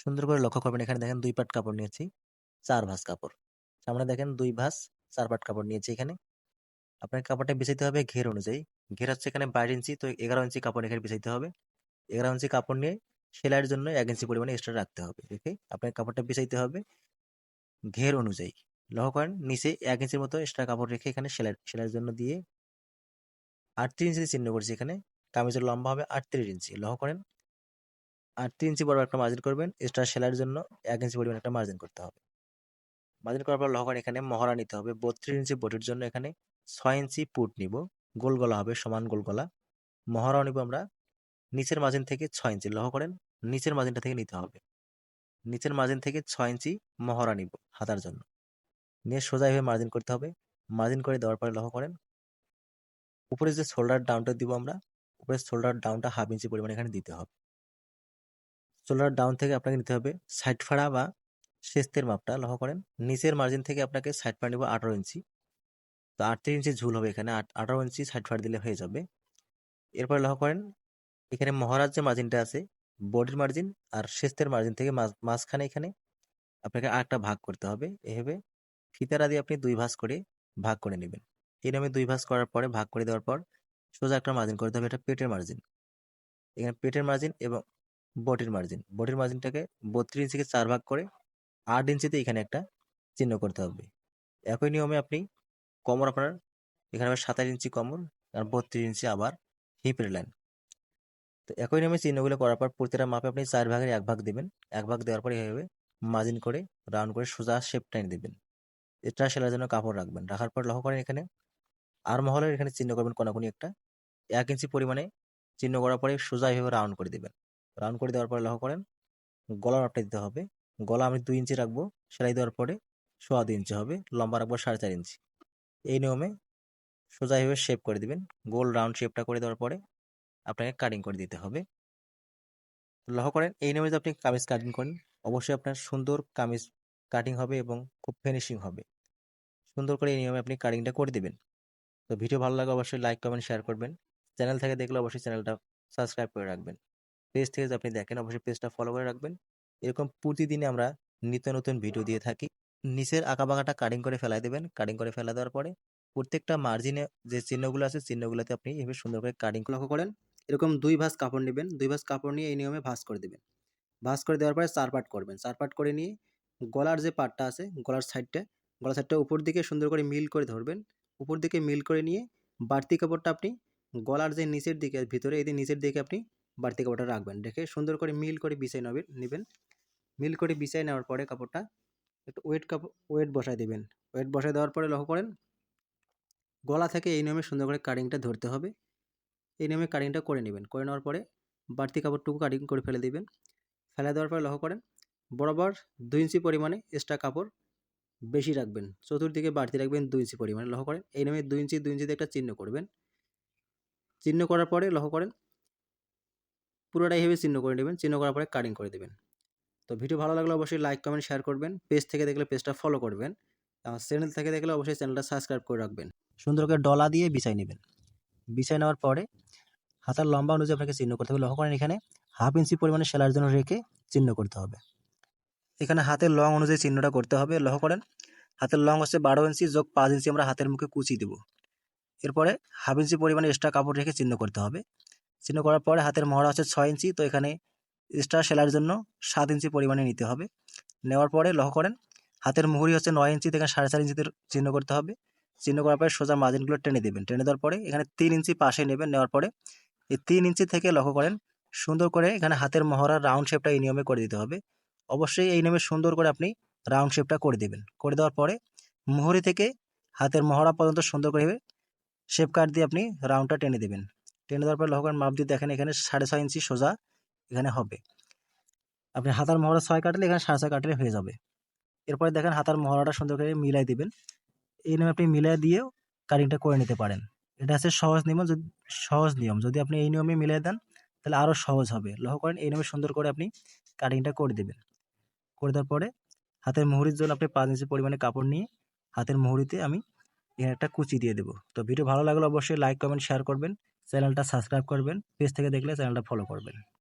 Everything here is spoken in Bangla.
সুন্দর করে লক্ষ্য করবেন, এখানে দেখেন দুই পাট কাপড় নিয়েছি, চার ভাঁজ কাপড়। সামনে দেখেন দুই ভাঁজ, চার পাট কাপড় নিয়েছি এখানে। আপনাকে কাপড়টা বিছাইতে হবে ঘের অনুযায়ী। ঘের হচ্ছে এখানে বাইশ ইঞ্চি, তো এগারো ইঞ্চি কাপড় এখানে বিছাইতে হবে। এগারো ইঞ্চি কাপড় নিয়ে সেলাইয়ের জন্য এক ইঞ্চি পরিমাণে এক্সট্রা রাখতে হবে রেখে আপনাকে কাপড়টা বিছাইতে হবে ঘের অনুযায়ী। লক্ষ্য করেন, নিচে এক ইঞ্চির মতো এক্সট্রা কাপড় রেখে এখানে সেলাই সেলাইয়ের জন্য দিয়ে আটত্রিশ ইঞ্চি চিহ্ন করছি এখানে। কামিজের লম্বা হবে আটত্রিশ ইঞ্চি। লক্ষ্য করেন আটত্রিশ ইঞ্চি বড় একটা মার্জিন করবেন। এক্সট্রা সেলাইয়ের জন্য এক ইঞ্চি পরিমাণ একটা মার্জিন করতে হবে। মার্জিন করার পর করেন এখানে মহড়া নিতে হবে। বত্রিশ ইঞ্চি বটির জন্য এখানে ছয় ইঞ্চি পুট নিব। গোল গলা হবে, সমান গোল গলা। মহড়াও নিব আমরা। নিচের মার্জিন থেকে ছয় ইঞ্চি লহ করেন, নিচের মার্জিনটা থেকে নিতে হবে। নিচের মার্জিন থেকে ছয় ইঞ্চি মহড়া নিব হাতার জন্য। নিয়ে সোজা এভাবে মার্জিন করতে হবে। মার্জিন করে দেওয়ার পরে লহ করেন, উপরে যে শোল্ডার ডাউনটা দিব আমরা উপরে শোল্ডার ডাউনটা হাফ ইঞ্চি পরিমাণ এখানে দিতে হবে। শোল্ডার ডাউন থেকে আপনাকে নিতে হবে সাইড ফাড়া বা শেস্তের মাপটা, লক্ষ্য করেন। নিচের মার্জিন থেকে আপনাকে সাইড ফাড়া নিব আঠারো ইঞ্চি। তো আটত্রিশ ইঞ্চি ঝুল হবে এখানে আঠারো ইঞ্চি সাইড ফাড় দিলে হয়ে যাবে। এরপরে লক্ষ্য করেন, এখানে মহারাজ যে মার্জিনটা আছে বডির মার্জিন আর শেস্তের মার্জিন থেকে মাঝখানে এখানে আপনাকে আরেকটা ভাগ করতে হবে। এভাবে ফিতারা দিয়ে আপনি দুই ভাঁজ করে ভাগ করে নেবেন। এই নামে দুই ভাঁজ করার পরে, ভাগ করে দেওয়ার পর সোজা একটা মার্জিন করতে হবে, এটা পেটের মার্জিন এখানে পেটের মার্জিন এবং বডির মার্জিন বডির মার্জিনটাকে বত্রিশ ইঞ্চিকে চার ভাগ করে আট ইঞ্চিতে এখানে একটা চিহ্ন করতে হবে। একই নিয়মে আপনি কমর আপনার, এখানে আবার সাতাশ ইঞ্চি কমর আর বত্রিশ ইঞ্চি আবার হিপের লাইন তো একই নিয়মে চিহ্নগুলো করার পর প্রতিটা মাপে আপনি চার ভাগের এক ভাগ দেবেন। এক ভাগ দেওয়ার পরে এভাবে মার্জিন করে রাউন্ড করে সোজা শেপ টাইন দেবেন। এটা সেলার জন্য কাপড় রাখবেন। রাখার পর লক্ষ্য করেন এখানে আর মহলের এখানে চিহ্ন করবেন কোনাকুনি একটা। এক ইঞ্চি পরিমাণে চিহ্ন করার পরে সোজা এভাবে রাউন্ড করে দেবেন। রাউন্ড করে দেওয়ার পরে লক্ষ্য করেন গলা মাপটা দিতে হবে। গলা আমি দুই ইঞ্চি রাখব, সেলাই দেওয়ার পরে সোয়া দুই ইঞ্চি হবে, লম্বা রাখব সাড়ে চার ইঞ্চি। এই নিয়মে সোজা এভাবে শেপ করে দিবেন। গোল রাউন্ড শেপটা করে দেওয়ার পরে আপনাকে কাটিং করে দিতে হবে। লক্ষ্য করেন, এই নিয়মে যদি আপনি কামিজ কাটিং করেন, অবশ্যই আপনার সুন্দর কামিজ কাটিং হবে এবং খুব ফিনিশিং হবে। সুন্দর করে এই নিয়মে আপনি কাটিংটা করে দেবেন। তো ভিডিও ভালো লাগে অবশ্যই লাইক কমেন্ট শেয়ার করবেন। চ্যানেল থেকে দেখলে অবশ্যই চ্যানেলটা সাবস্ক্রাইব করে রাখবেন। পেজ থেকে আপনি দেখেন, অবশ্যই পেজটা ফলো করে রাখবেন। এরকম প্রতিদিনে আমরা নিত্য নতুন ভিডিও দিয়ে থাকি। নিচের আঁকাবাঁকাটা কাটিং করে ফেলাই দেবেন। কাটিং করে ফেলা দেওয়ার পরে প্রত্যেকটা মার্জিনে যে চিহ্নগুলো আছে, চিহ্নগুলোতে আপনি এভাবে সুন্দর করে কাটিং লক্ষ্য করেন। এরকম দুই ভাঁজ কাপড় নেবেন। দুই ভাঁজ কাপড় নিয়ে এই নিয়মে ভাঁজ করে দেবেন। ভাঁজ করে দেওয়ার পরে চার পাট করবেন। চার পাট করে নিয়ে গলার যে পাটটা আছে, গলার সাইডটা গলার সাইডটা উপর দিকে সুন্দর করে মিল করে ধরবেন। উপর দিকে মিল করে নিয়ে বাড়তি কাপড়টা আপনি গলার যে নিচের দিকে, ভিতরে এই নিচের দিকে আপনি বাড়তি কাপড়টা রাখবেন। রেখে সুন্দর করে মিল করে বিছাই নেবেন নেবেন। মিল করে বিছাই নেওয়ার পরে কাপড়টা একটু ওয়েট কাপড় ওয়েট বসায় দেবেন। ওয়েট বসায় দেওয়ার পরে লক্ষ্য করেন, গলা থেকে এই নিয়মে সুন্দর করে কাটিংটা ধরতে হবে। এই নিয়মে কাটিংটা করে নেবেন। করে নেওয়ার পরে বাড়তি কাপড়টুকু কাটিং করে ফেলে দেবেন। ফেলে দেওয়ার পরে লক্ষ্য করেন, বরাবর দুই ইঞ্চি পরিমাণে এক্সট্রা কাপড় বেশি রাখবেন। চতুর্দিকে বাড়তি রাখবেন দুই ইঞ্চি পরিমাণে। লক্ষ্য করেন, এই নামে দুই ইঞ্চি, দুই ইঞ্চিতে একটা চিহ্ন করবেন। চিহ্ন করার পরে লক্ষ্য করেন পুরোটা এইভাবে চিহ্ন করে নেবেন চিহ্ন করার পরে কাটিং করে দেবেন। তো ভিডিও ভালো লাগলে অবশ্যই লাইক কমেন্ট শেয়ার করবেন। পেজ থেকে দেখলে পেজটা ফলো করবেন। আমার চ্যানেল থেকে দেখলে অবশ্যই চ্যানেলটা সাবস্ক্রাইব করে রাখবেন। সুন্দর করে ডলা দিয়ে বিছাই নেবেন। বিছাই নেওয়ার পরে হাতার লম্বা অনুযায়ী আপনাকে চিহ্ন করতে হবে। লক্ষ্য করেন এখানে হাফ ইঞ্চি পরিমাণে সেলার জন্য রেখে চিহ্ন করতে হবে। এখানে হাতের লং অনুযায়ী চিহ্নটা করতে হবে। লক্ষ্য করেন হাতের লং হচ্ছে বারো ইঞ্চি যোগ পাঁচ ইঞ্চি আমরা হাতের মুখে কুচি দেব। এরপরে হাফ ইঞ্চি পরিমাণে এক্সট্রা কাপড় রেখে চিহ্ন করতে হবে। চিহ্ন করার পরে হাতের মহড়া হচ্ছে ছয় ইঞ্চি, তো এখানে স্টার সেলার জন্য সাত ইঞ্চি পরিমাণে নিতে হবে। নেওয়ার পরে লক্ষ্য করেন, হাতের মুহুরি হচ্ছে নয় ইঞ্চি থেকে সাড়ে চার ইঞ্চিতে চিহ্ন করতে হবে। চিহ্ন করার পরে সোজা মার্জিনগুলো টেনে দেবেন। টেনে দেওয়ার পরে এখানে তিন ইঞ্চি পাশে নেবেন। নেওয়ার পরে এই তিন ইঞ্চি থেকে লক্ষ্য করেন, সুন্দর করে এখানে হাতের মহড়ার রাউন্ড শেপটা এই নিয়মে করে দিতে হবে। অবশ্যই এই নিয়মে সুন্দর করে আপনি রাউন্ড শেপটা করে দেবেন। করে দেওয়ার পরে মুহুরি থেকে হাতের মহড়া পর্যন্ত সুন্দর করে শেপ কাট দিয়ে আপনি রাউন্ডটা টেনে দেবেন। টেনে দেওয়ার পরে করেন মাপ দিয়ে দেখেন এখানে সাড়ে ছয় ইঞ্চি সোজা এখানে হবে। আপনি হাতার মহড়া ছয় কাটলে এখানে সাড়ে ছয় কাটলে হয়ে যাবে। এরপরে দেখেন হাতার মহড়াটা সুন্দর করে মিলাই দিবেন। এই নিয়মে আপনি মিলাই দিয়েও কাটিংটা করে নিতে পারেন। এটা হচ্ছে সহজ নিয়ম, যদি সহজ নিয়ম। যদি আপনি এই নিয়মে মিলিয়ে দেন, তাহলে আরও সহজ হবে। লক্ষ্য করেন, এই নিয়মে সুন্দর করে আপনি কাটিংটা করে দেবেন। করে দেওয়ার পরে হাতের মুহুরির জন্য আপনি পাঁচ ইঞ্চি পরিমাণে কাপড় নিয়ে হাতের মুহুরিতে আমি এখানে একটা কুচি দিয়ে দেবো। তো ভিডিও ভালো লাগলে অবশ্যই লাইক কমেন্ট শেয়ার করবেন। চ্যানেলটা সাবস্ক্রাইব করবেন পেজ থেকে দেখলে চ্যানেলটা ফলো করবেন।